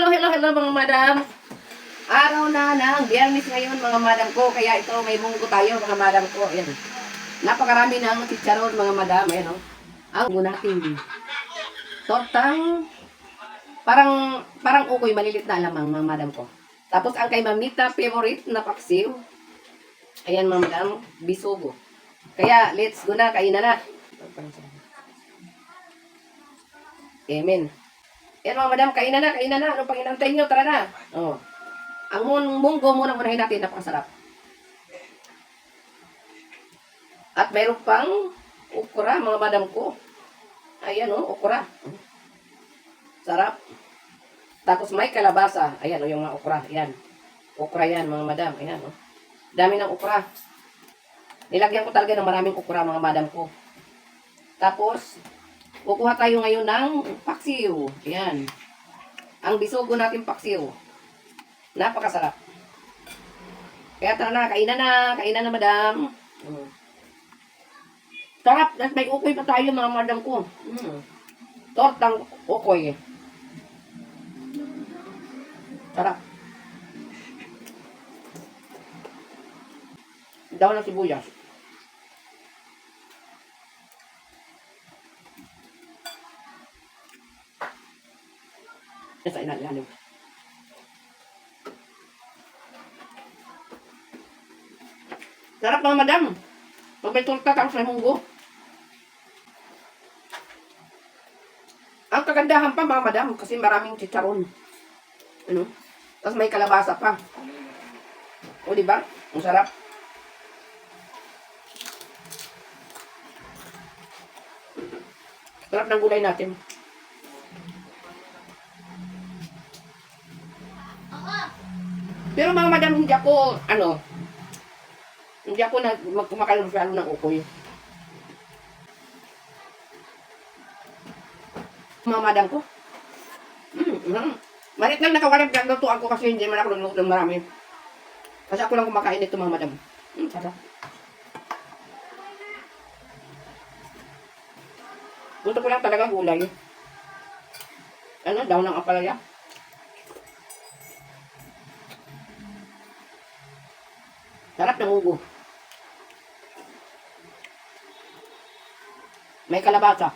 hello, hello, hello mga madam. Araw na ng biyernes ngayon mga madam ko. Kaya ito may munggo tayo mga madam ko. Ayan. Napakarami ng chicharon mga madam. Ayan o. Ang munggo natin. Tortang parang parang ukoy malilit na lamang mga madam ko. Tapos ang kay Mamita favorite na paksiw. Ayan mga madam, bisugo. Kaya let's go na, kainan na. Amen. Yan mga madam, kainan na, kainan na. Anong pang inantay nyo? Tara na. Oh. Ang mun- munggo muna unahin natin, napakasarap. At mayroon pang ukra, mga madam ko. Ayan oh, ukra. Sarap. Tapos may kalabasa. Ayan oh, yung mga ukra. Ayan. Ukra yan, mga madam. Ayan oh. Dami ng ukra. Nilagyan ko talaga ng maraming ukra, mga madam ko. Tapos, kukuha tayo ngayon ng paksiw. Ayan. Ang bisugo natin paksiw. Napakasarap. Kaya tara na, kainan na. Kainan na, madam. Mm. Sarap. At may ukoy pa tayo, mga madam ko. Mm. Tortang ukoy. Sarap. Daw ng sibuyas. Yan sa ilalim. Sarap mga madam. Pag may torta tapos may munggo. Ang kagandahan pa mga madam kasi maraming chicharon. Ano? Tapos may kalabasa pa. O di ba? Ang sarap. Sarap ng gulay natin. Pero mga madam, hindi ako, ano, hindi ako na kumakain masyado ng ukoy. Mga madam ko. Mm, mm. Marit lang nakawalan ng lutuan ko kasi hindi man ako nagluto ng marami. Kasi ako lang kumakain nito mga madam. Mm, sarap. Gusto ko lang talaga gulay. Ano, daw ng apalaya. Sarap ng ugo. May kalabasa.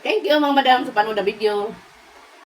Thank you mga madam sa panood na video.